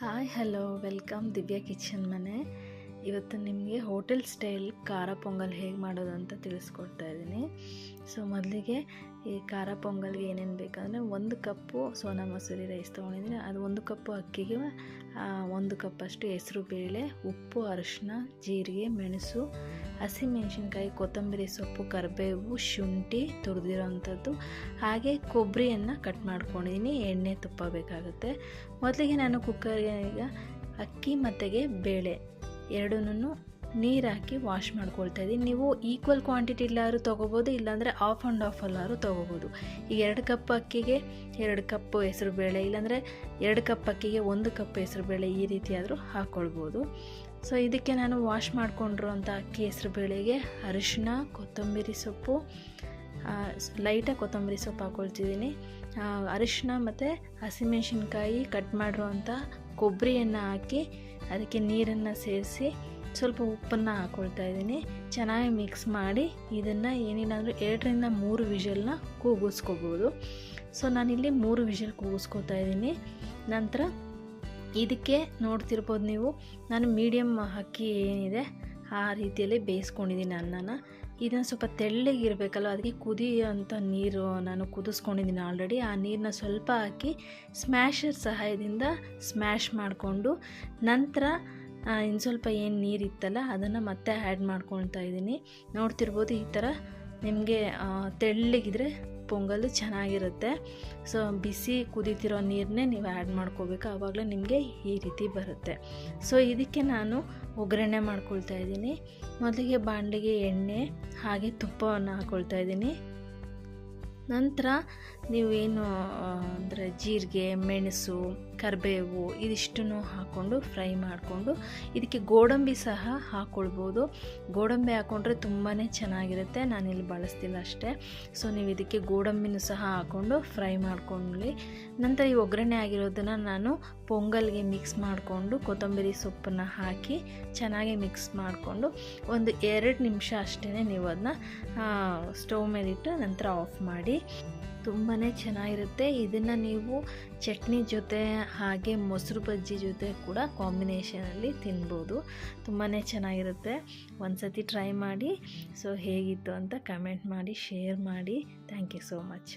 Hi, hello, welcome Divya kitchen ಮನೆ. ಇವತ್ತು ನಿಮಗೆ ಹೋಟೆಲ್ ಸ್ಟೈಲ್ ಖಾರ ಪೊಂಗಲ್ ಹೇಗೆ ಮಾಡೋದು ಅಂತ ತಿಳಿಸ್ಕೊಡ್ತಾ ಇದ್ದೀನಿ. ಸೊ, ಮೊದಲಿಗೆ ಈ ಖಾರ ಪೊಂಗಲ್ಗೆ ಏನೇನು ಬೇಕಂದರೆ ಒಂದು ಕಪ್ಪು ಸೋನಾ ಮಸೂರಿ ರೈಸ್ ತೊಗೊಂಡಿದ್ದೀನಿ. ಅದು ಒಂದು ಕಪ್ಪು ಅಕ್ಕಿಗೆ ಒಂದು ಕಪ್ಪಷ್ಟು ಹೆಸರು ಬೇಳೆ, ಉಪ್ಪು, ಅರಿಶಿನ, ಜೀರಿಗೆ, ಮೆಣಸು ಹಸಿಮೆಣಸಿನ್ಕಾಯಿ ಕೊತ್ತಂಬರಿ ಸೊಪ್ಪು, ಕರಿಬೇವು, ಶುಂಠಿ ತುರಿದಿರೋವಂಥದ್ದು. ಹಾಗೆ ಕೊಬ್ಬರಿಯನ್ನು ಕಟ್ ಮಾಡ್ಕೊಂಡಿದ್ದೀನಿ. ಎಣ್ಣೆ ತುಪ್ಪ ಬೇಕಾಗುತ್ತೆ. ಮೊದಲಿಗೆ ನಾನು ಕುಕ್ಕರ್ಗೆ ಈಗ ಅಕ್ಕಿ ಮತ್ತೆಗೆ ಬೇಳೆ ಎರಡನ್ನೂ ನೀರು ಹಾಕಿ ವಾಶ್ ಮಾಡ್ಕೊಳ್ತಾ ಇದ್ದೀನಿ. ನೀವು ಈಕ್ವಲ್ ಕ್ವಾಂಟಿಟಿ ಇಲ್ಲಾದ್ರೂ ತೊಗೋಬೋದು, ಇಲ್ಲಾಂದರೆ ಆಫ್ ಆ್ಯಂಡ್ ಆಫ್ ಅಲ್ಲಾದ್ರೂ ತೊಗೋಬೋದು. ಈಗ ಎರಡು ಕಪ್ ಅಕ್ಕಿಗೆ ಎರಡು ಕಪ್ ಹೆಸರು ಬೇಳೆ, ಇಲ್ಲಾಂದರೆ ಎರಡು ಕಪ್ ಅಕ್ಕಿಗೆ ಒಂದು ಕಪ್ ಹೆಸರು ಬೇಳೆ ಈ ರೀತಿಯಾದರೂ ಹಾಕ್ಕೊಳ್ಬೋದು ಸೊ ಇದಕ್ಕೆ ನಾನು ವಾಶ್ ಮಾಡಿಕೊಂಡಿರುವಂಥ ಅಕ್ಕಿ ಹೆಸರು ಬೇಳೆಗೆ ಅರಿಶಿನ ಕೊತ್ತಂಬರಿ ಸೊಪ್ಪು ಲೈಟಾಗಿ ಕೊತ್ತಂಬರಿ ಸೊಪ್ಪು ಹಾಕ್ಕೊಳ್ತಿದ್ದೀನಿ ಅರಿಶಿನ ಮತ್ತು ಹಸಿಮೆಣಸಿನ್ಕಾಯಿ ಕಟ್ ಮಾಡಿರುವಂಥ ಕೊಬ್ಬರಿಯನ್ನು ಹಾಕಿ ಅದಕ್ಕೆ ನೀರನ್ನು ಸೇರಿಸಿ ಸ್ವಲ್ಪ ಉಪ್ಪನ್ನು ಹಾಕ್ಕೊಳ್ತಾ ಇದ್ದೀನಿ. ಚೆನ್ನಾಗಿ ಮಿಕ್ಸ್ ಮಾಡಿ ಇದನ್ನು ಏನಿಲ್ಲ ಅಂದರೂ ಎರಡರಿಂದ ಮೂರು ವಿಷಲ್ನ ಕೂಗಿಸ್ಕೋಬೋದು. ಸೊ ನಾನಿಲ್ಲಿ ಮೂರು ವಿಷಲ್ ಕೂಗಿಸ್ಕೋತಾ ಇದ್ದೀನಿ. ನಂತರ ಇದಕ್ಕೆ ನೋಡ್ತಿರ್ಬೋದು ನೀವು. ನಾನು ಮೀಡಿಯಮ್ ಅಕ್ಕಿ ಏನಿದೆ, ಆ ರೀತಿಯಲ್ಲಿ ಬೇಯಿಸ್ಕೊಂಡಿದ್ದೀನಿ ಅನ್ನನ. ಇದನ್ನು ಸ್ವಲ್ಪ ತೆಳ್ಳಗಿರಬೇಕಲ್ಲ ಅದಕ್ಕೆ ಕುದಿಯೋಂಥ ನೀರು ನಾನು ಕುದಿಸ್ಕೊಂಡಿದ್ದೀನಿ ಆಲ್ರೆಡಿ ಆ ನೀರನ್ನ ಸ್ವಲ್ಪ ಹಾಕಿ ಸ್ಮ್ಯಾಶರ್ ಸಹಾಯದಿಂದ ಸ್ಮ್ಯಾಶ್ ಮಾಡಿಕೊಂಡು ನಂತರ ಇನ್ನು ಸ್ವಲ್ಪ ಏನು ನೀರಿತ್ತಲ್ಲ, ಅದನ್ನು ಮತ್ತೆ ಆ್ಯಡ್ ಮಾಡ್ಕೊಳ್ತಾ ಇದ್ದೀನಿ. ನೋಡ್ತಿರ್ಬೋದು ಈ ಥರ ನಿಮಗೆ ತೆಳ್ಳಗಿದ್ರೆ ಪೊಂಗಲ್ ಚೆನ್ನಾಗಿರುತ್ತೆ. ಸೊ, ಬಿಸಿ ಕುದೀತಿರೋ ನೀರನ್ನೇ ನೀವು ಆ್ಯಡ್ ಮಾಡ್ಕೋಬೇಕು. ಆವಾಗಲೇ ನಿಮಗೆ ಈ ರೀತಿ ಬರುತ್ತೆ. ಸೊ, ಇದಕ್ಕೆ ನಾನು ಒಗ್ಗರಣೆ ಮಾಡ್ಕೊಳ್ತಾ ಇದ್ದೀನಿ. ಮೊದಲಿಗೆ ಬಾಣಲಿಗೆ ಎಣ್ಣೆ, ಹಾಗೆ ತುಪ್ಪವನ್ನು ಹಾಕ್ಕೊಳ್ತಾ ಇದ್ದೀನಿ. ನಂತರ ನೀವೇನು ಅಂದರೆ ಜೀರಿಗೆ, ಮೆಣಸು, ಕರಿಬೇವು ಇದಿಷ್ಟನ್ನು ಹಾಕ್ಕೊಂಡು ಫ್ರೈ ಮಾಡಿಕೊಂಡು ಇದಕ್ಕೆ ಗೋಡಂಬಿ ಸಹ ಹಾಕ್ಕೊಳ್ಬೋದು ಗೋಡಂಬಿ ಹಾಕ್ಕೊಂಡ್ರೆ ತುಂಬಾ ಚೆನ್ನಾಗಿರುತ್ತೆ. ನಾನಿಲ್ಲಿ ಬಳಸ್ತಿಲ್ಲ ಅಷ್ಟೇ. ಸೊ ನೀವು ಇದಕ್ಕೆ ಗೋಡಂಬಿನೂ ಸಹ ಹಾಕ್ಕೊಂಡು ಫ್ರೈ ಮಾಡ್ಕೊಳ್ಳಿ. ನಂತರ ಈ ಒಗ್ಗರಣೆ ಆಗಿರೋದನ್ನು ನಾನು ಪೊಂಗಲ್ಗೆ ಮಿಕ್ಸ್ ಮಾಡಿಕೊಂಡು ಕೊತ್ತಂಬರಿ ಸೊಪ್ಪನ್ನು ಹಾಕಿ ಚೆನ್ನಾಗಿ ಮಿಕ್ಸ್ ಮಾಡಿಕೊಂಡು ಒಂದು ಎರಡು ನಿಮಿಷ ಅಷ್ಟೇ ನೀವು ಅದನ್ನ ಸ್ಟವ್ ಮೇಲಿಟ್ಟು ನಂತರ ಆಫ್ ಮಾಡಿ. ತುಂಬಾ ಚೆನ್ನಾಗಿರುತ್ತೆ. ಇದನ್ನು ನೀವು ಚಟ್ನಿ ಜೊತೆ ಹಾಗೆ ಮೊಸರು ಬಜ್ಜಿ ಜೊತೆ ಕೂಡ ಕಾಂಬಿನೇಷನಲ್ಲಿ ತಿನ್ಬೋದು. ತುಂಬಾ ಚೆನ್ನಾಗಿರುತ್ತೆ. ಒಂದು ಸತಿ ಟ್ರೈ ಮಾಡಿ. ಸೊ ಹೇಗಿತ್ತು ಅಂತ ಕಮೆಂಟ್ ಮಾಡಿ ಶೇರ್ ಮಾಡಿ. Thank you so much